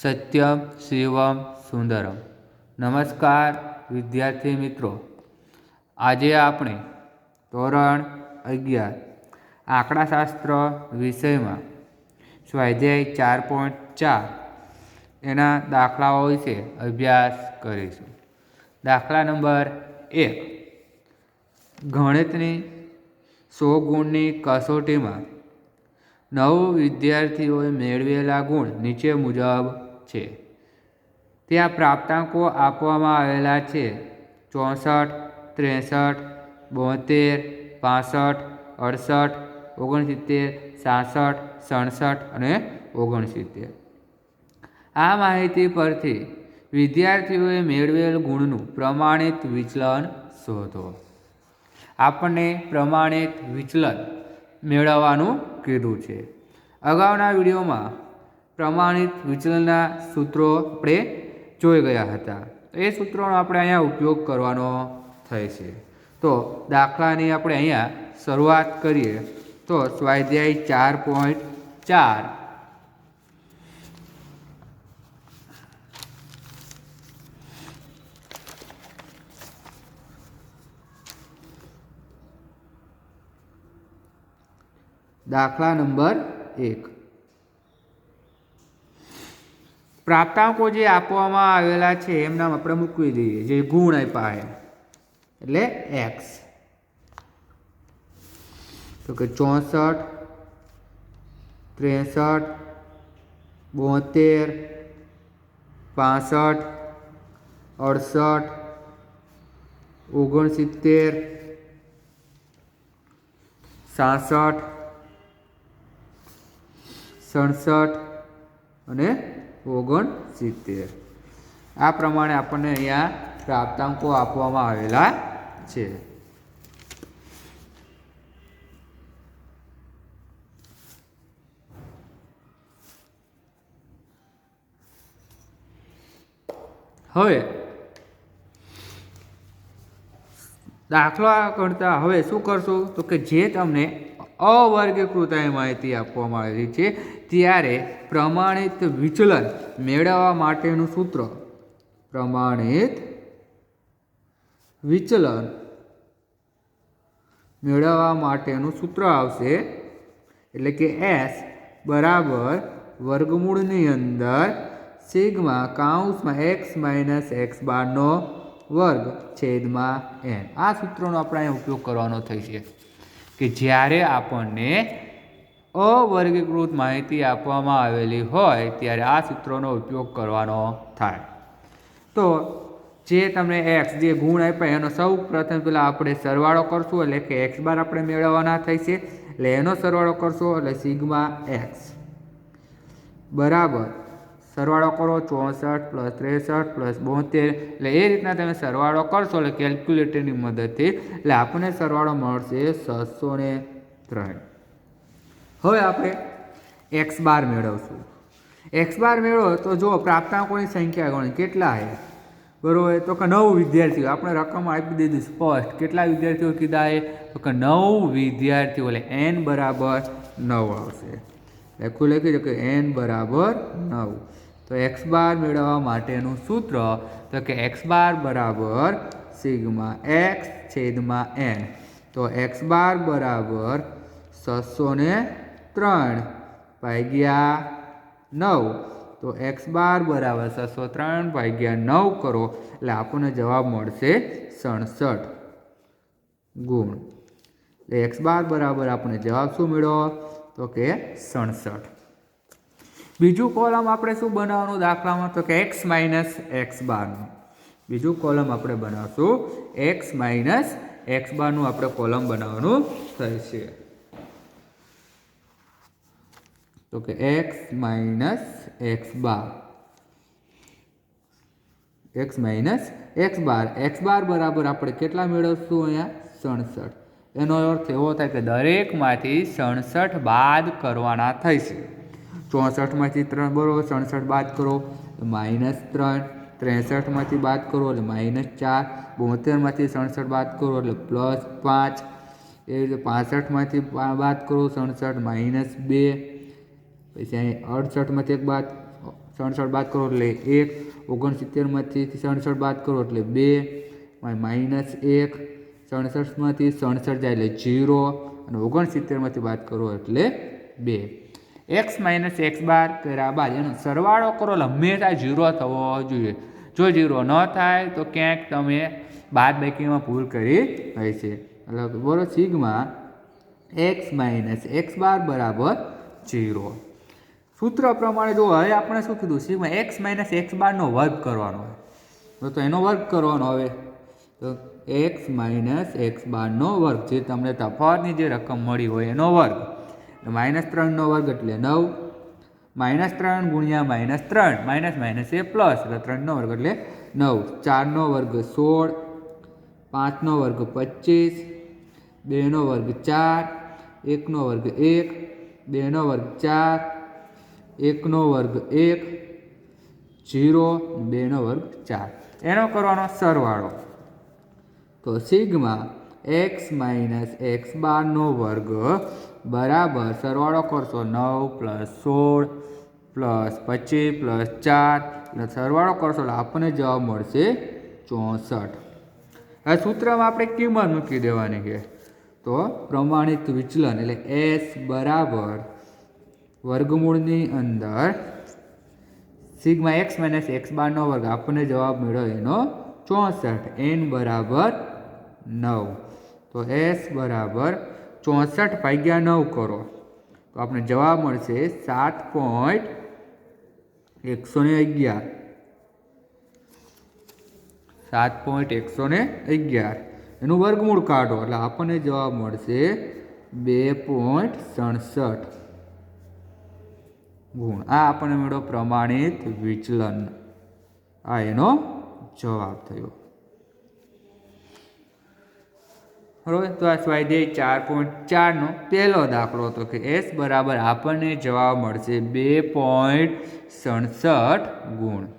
સત્યમ શિવમ સુંદરમ. નમસ્કાર, વિદ્યાર્થી મિત્રો. આજે આપણે ધોરણ અગિયાર, આંકડાશાસ્ત્ર વિષયમાં સ્વાધ્યાય ચાર પોઈન્ટ ચાર એના દાખલાઓ વિશે અભ્યાસ કરીશું. દાખલા નંબર એક. ગણિતની સો ગુણની કસોટીમાં નવ વિદ્યાર્થીઓએ મેળવેલા ગુણ નીચે મુજબ છે. ત્યાં પ્રાપ્તાંકો આપવામાં આવેલા છે. ચોસઠ, ત્રેસઠ, બોતેર, પાસઠ, અડસઠ, ઓગણસિત્તેર, સાસઠ, સડસઠ અને ઓગણસિત્તેર. આ માહિતી પરથી વિદ્યાર્થીઓએ મેળવેલ ગુણનું પ્રમાણિત વિચલન શોધો. આપણને પ્રમાણિત વિચલન મેળવવાનું કીધું છે. અગાઉના વિડીયોમાં પ્રમાણિત વિચલનના સૂત્રો આપણે જોઈ ગયા હતા. એ સૂત્રોનો આપણે અહીંયા ઉપયોગ કરવાનો થાય છે. તો દાખલાની આપણે અહીંયા શરૂઆત કરીએ. તો સ્વાધ્યાય ચાર પોઈન્ટ ચાર. દાખલા નંબર એક. પ્રાપ્તાંકો જે આપવામાં આવેલા છે એમનામ આપણે મૂકવી દઈએ. જે ગુણ આપ્યા છે એટલે એક્સ તો કે ચોસઠ, ત્રેસઠ, બોતેર, પાસઠ, અડસઠ, ઓગણસિત્તેર, સાસઠ, સડસઠ અને ઓગણસિત્તેર. આ પ્રમાણે આપણને અહીંયા પ્રાપ્તાંકો આપવામાં આવેલા છે. હવે, દાખલા કરતા હવે શું કરશો? તો કે જે તમને અવર્ગીકૃત માહિતી આપવામાં આવેલી છે ત્યારે પ્રમાણિત વિચલન મેળવવા માટેનું સૂત્ર. પ્રમાણિત વિચલન મેળવવા માટેનું સૂત્ર આવશે એટલે કે એસ બરાબર વર્ગમૂળની અંદર સિગ્મા કાઉન્સમાં એક્સ માઇનસ એક્સ બારનો વર્ગ છેદમાં એન. આ સૂત્રનો આપણે અહીંયા ઉપયોગ કરવાનો થશે કે જ્યારે આપણને અવર્ગીકૃત માહિતી આપવામાં આવેલી હોય ત્યારે આ સૂત્રોનો ઉપયોગ કરવાનો થાય. તો જે તમને એક્સ જે ગુણ આપ્યા એનો સૌ પ્રથમ પહેલાં આપણે સરવાળો કરશું એટલે કે એક્સ બાર આપણે મેળવવાના થાય છે. એટલે એનો સરવાળો કરશો એટલે સિગ્મા એક્સ બરાબર. સરવાળો કરો ચોસઠ પ્લસ ત્રેસઠ પ્લસ બોતેર. એટલે એ રીતના તમે સરવાળો કરશો એટલે કેલ્ક્યુલેટરની મદદથી એટલે આપણને સરવાળો મળશે છસો ને ત્રણ. હવે આપણે એક્સ બાર મેળવશું. એક્સ બાર મેળવો તો જો પ્રાપ્તાંકોની સંખ્યા ગણી. કેટલા છે? બરાબર? તો કે નવ વિદ્યાર્થીઓ. આપણે રકમ આપી દીધી સ્પષ્ટ. કેટલા વિદ્યાર્થીઓ કીધા એ તો કે નવ વિદ્યાર્થીઓ. એટલે એન બરાબર નવ આવશે. લખું લખી દો કે એન બરાબર નવ. તો એક્સ બાર મેળવવા માટેનું સૂત્ર, તો કે એક્સ બાર બરાબર સિગમાં એક્સ છેદમાં એન. તો એક્સ બાર બરાબર છસો ને ત્રણ ભાગ્યા નવ. તો એક્સ બાર બરાબર છસો ત્રણ ભાગ્યા નવ કરો, એટલે આપણને જવાબ મળશે સડસઠ. ગુણ. એટલે એક્સ બાર બરાબર આપણે જવાબ શું મેળવો તો કે સડસઠ. બીજું કોલમ આપણે શું બનાવવાનું દાખલામાં? તો કે એક્સ માઇનસ એક્સ બારનું. બીજું કોલમ આપણે બનાવશું એક્સ માઇનસ એક્સ બારનું આપણે કોલમ બનાવવાનું થશે. તો કે X minus X bar X minus X bar X bar બરાબર આપણે કેટલા મેળવશું અહીંયા? સડસઠ. એનો અર્થ એવો થાય કે દરેકમાંથી સડસઠ બાદ કરવાના થશે ચોસઠમાંથી ત્રણ બરોબર સડસઠ બાદ કરો. માઇનસ ત્રણ. ત્રેસઠમાંથી બાદ કરો એટલે માઇનસ ચાર. બોતેરમાંથી સડસઠ બાદ કરો એટલે પ્લસ પાંચ. એ રીતે પાસઠમાંથી બાદ કરો, સડસઠ માઇનસ બે. પછી અહીં અડસઠમાંથી એક બાદ, સડસઠ બાદ કરો એટલે એક, ઓગણસિત્તેરમાંથી સડસઠ બાદ કરો એટલે બે માઇનસ એક, સડસઠમાંથી સડસઠ જાય એટલે જીરો, અને ઓગણસિત્તેરમાંથી બાદ કરો એટલે બે. એક્સ માઇનસ એક્સ બાર કર્યા બાદ એનો સરવાળો કરો એટલે હંમેશા જીરો થવો જોઈએ. જો જીરો ન થાય તો ક્યાંક તમે બાદ બાકીમાં ભૂલ કરી હશે એટલે બરોબર સિગમાં એક્સ માઇનસ એક્સ બાર બરાબર જીરો. સૂત્ર પ્રમાણે જો હવે આપણે શું કીધું? સિગ્મા એક્સ માઇનસ એક્સ બારનો વર્ગ કરવાનો હોય. તો એનો વર્ગ કરવાનો હવે. તો એક્સ માઇનસ એક્સ બારનો વર્ગ જે તમને તફાવતની જે રકમ મળી હોય એનો વર્ગ. માઇનસ ત્રણનો વર્ગ એટલે નવ. માઇનસ ત્રણ ગુણ્યા માઇનસ ત્રણ. Minus minus A plus. એટલે ત્રણનો વર્ગ એટલે નવ. ચારનો વર્ગ સોળ. પાંચનો વર્ગ પચીસ. બેનો વર્ગ ચાર. એકનો વર્ગ એક. બેનો વર્ગ ચાર. એકનો વર્ગ એક, જીરો, બેનો વર્ગ ચાર. એનો કરવાનો સરવાળો. તો સિગ્મા એક્સ માઇનસ એક્સ બારનો વર્ગ બરાબર સરવાળો કરશો નવ પ્લસ સોળ પ્લસ પચીસ પ્લસ ચાર. એટલે સરવાળો કરશો એટલે આપણને જવાબ મળશે ચોસઠ. હવે સૂત્રમાં આપણે કિંમત મૂકી દેવાની કે તો પ્રમાણિત વિચલન એટલે એસ બરાબર વર્ગમૂળની અંદર સિગ્મા એક્સ માઇનસ એક્સ બારનો વર્ગ. આપણને જવાબ મળ્યો એનો ચોસઠ. એન બરાબર નવ. તો એસ બરાબર ચોસઠ ભાગ્યા નવ કરો. તો આપણે જવાબ મળશે સાત પોઈન્ટ એકસો ને અગિયાર. સાત પોઈન્ટ એકસો ને અગિયાર. એનું વર્ગમૂળ કાઢો. એટલે આપણને જવાબ મળશે બે પોઈન્ટ સડસઠ. ગુણ. આ આપણને મળ્યો પ્રમાણિત વિચલન. આ એનો જવાબ થયો. બરોબર? તો આ સ્વાધ્યાય ચાર પોઈન્ટ ચારનો પહેલો દાખલો હતો કે એસ બરાબર આપણને જવાબ મળશે બે પોઈન્ટ સડસઠ ગુણ.